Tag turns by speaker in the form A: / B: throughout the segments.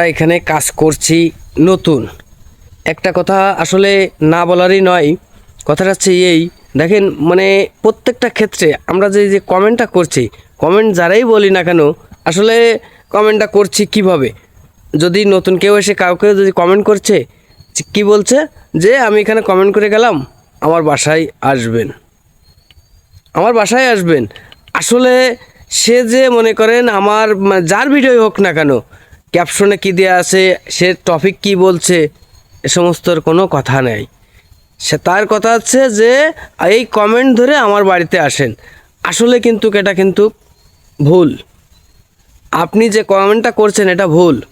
A: আমরা এখানে কাজ করছি নতুন। একটা কথা আসলে না বলারই নয়, কথাটা হচ্ছে এই। দেখেন মানে প্রত্যেকটা ক্ষেত্রে আমরা যে যে কমেন্টটা করছি কমেন্ট যারাই বলি না কেন, আসলে কমেন্টটা করছি কীভাবে? যদি নতুন কেউ এসে কাউকে যদি কমেন্ট করছে কি বলছে? যে আমি এখানে কমেন্ট করে গেলাম, আমার বাসায় আসবেন। আমার বাসায় আসবেন। আসলে সে যে মনে করেন আমার মা- যার ভিডিও হোক না কেন ক্যাপশনে কী দেওয়া আছে? সে টপিক কি বলছে? এ সমস্তর কোনো কথা নেই। সে তার কথা হচ্ছে যে, এই কমেন্ট ধরে আমার বাড়িতে আসেন। আসলে কিন্তু এটা কিন্তু ভুল। আপনি যে কমেন্টটা করছেন, এটা ভুল।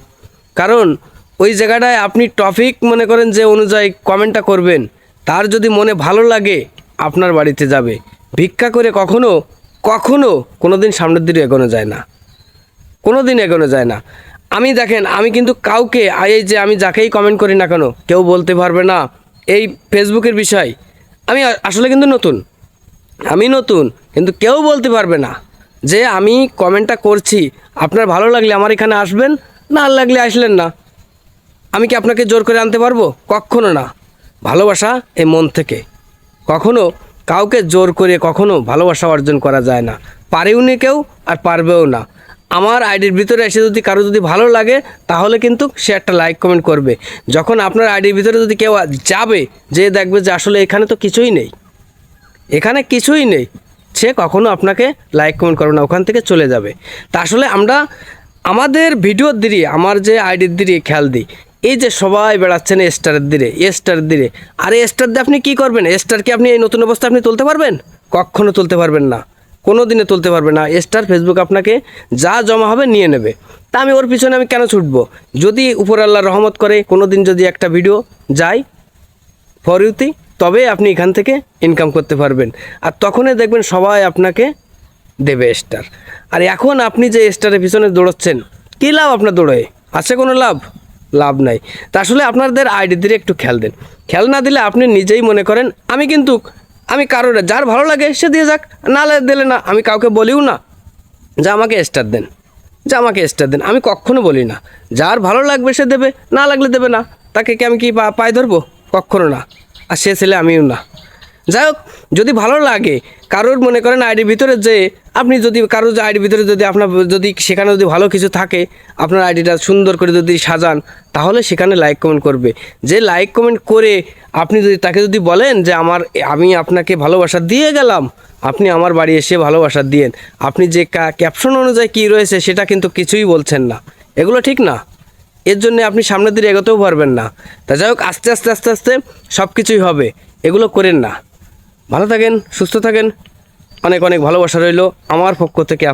A: কারণ ওই জায়গাটায় আপনি টপিক মনে করেন যে অনুযায়ী কমেন্টটা করবেন। তার যদি মনে ভালো লাগে, আপনার বাড়িতে যাবে। ভিক্ষা করে কখনো কখনো কোনো দিন সামনের দিকে এগোনো যায় না। কোনো দিন এগোনো যায় না। আমি দেখেন, আমি কিন্তু কাউকে এই যে আমি যাকেই কমেন্ট করি না কেন, কেউ বলতে পারবে না এই ফেসবুকের বিষয়। আমি আসলে কিন্তু নতুন। আমি নতুন, কিন্তু কেউ বলতে পারবে না যে আমি কমেন্টটা করছি। আপনার ভালো লাগলে আমার এখানে আসবেন, না আর লাগলে আসলেন না। আমি কি আপনাকে জোর করে আনতে পারব? কখনো না। ভালোবাসা এই মন থেকে। কখনো কাউকে জোর করে কখনো ভালোবাসা অর্জন করা যায় না। পারেও নি কেউ, আর পারবেও না। আমার আইডির ভিতরে এসে যদি কারও যদি ভালো লাগে, তাহলে কিন্তু সে একটা লাইক কমেন্ট করবে। যখন আপনার আইডির ভিতরে যদি কেউ যাবে, যে দেখবে যে আসলে এখানে তো কিছুই নেই। এখানে কিছুই নেই। সে কখনো আপনাকে লাইক কমেন্ট করবে না, ওখান থেকে চলে যাবে। তা আসলে আমরা আমাদের ভিডিওর দিকে, আমার যে আইডির দিকে খেয়াল দিই। এই যে সবাই বেড়াচ্ছেন স্টারের দিকে স্টার দিকে। আরে স্টার দিয়ে আপনি কী করবেন? স্টার কি আপনি এই নতুন অবস্থা আপনি তুলতে পারবেন? কখনো তুলতে পারবেন না। কোনো দিনে তুলতে পারবে না। স্টার ফেসবুক আপনাকে যা জমা হবে নিয়ে নেবে। তা আমি ওর পিছনে আমি কেন ছুটবো? যদি উপর আল্লাহ রহমত করে কোনো দিন যদি একটা ভিডিও যায় ফর ইউতি তবে আপনি এখান থেকে ইনকাম করতে পারবেন। আর তখনই দেখবেন সবাই আপনাকে দেবে স্টার আর এখন আপনি যে স্টারের পিছনে দৌড়চ্ছেন, কী লাভ আপনার দৌড়ে? আছে কোনো লাভ? লাভ নাই। তা আসলে আপনাদের আইডি দিয়ে একটু খেয়াল দেন। খেয়াল না দিলে আপনি নিজেই মনে করেন, আমি কিন্তু আমি কারোর, যার ভালো লাগে সে দিয়ে যাক না লে- দিলে না, আমি কাউকে বলিও না। যে আমাকে স্টার দেন, যে আমাকে স্টার দেন, আমি কখনো বলি না। যার ভালো লাগবে সে দেবে, না লাগলে দেবে না। তাকে কি আমি কি পায়ে ধরবো? কখনো না। আর সে ছেলে আমিও না। যাই হোক, যদি ভালো লাগে, কারোর মনে করেন আইডির ভিতরে যে আপনি যদি, কারোর যে আইডির ভিতরে যদি আপনার, যদি সেখানে যদি ভালো কিছু থাকে, আপনার আইডিটা সুন্দর করে যদি সাজান, তাহলে সেখানে লাইক কমেন্ট করবে। যে লাইক কমেন্ট করে আপনি যদি, তাকে যদি বলেন যে আমার, আমি আপনাকে ভালোবাসা দিয়ে গেলাম, আপনি আমার বাড়ি এসে ভালোবাসা দিয়েন। আপনি যে ক্যাপশন অনুযায়ী কী রয়েছে সেটা কিন্তু কিছুই বলছেন না। এগুলো ঠিক না। এর জন্য আপনি সামনের দিকে এগোতেও পারবেন না। তা যাই হোক, আস্তে আস্তে আস্তে আস্তে সব কিছুই হবে। এগুলো করেন না। ভালো থাকেন সুস্থ থাকেন। অনেক অনেক ভালোবাসা রইল আমার পক্ষ থেকে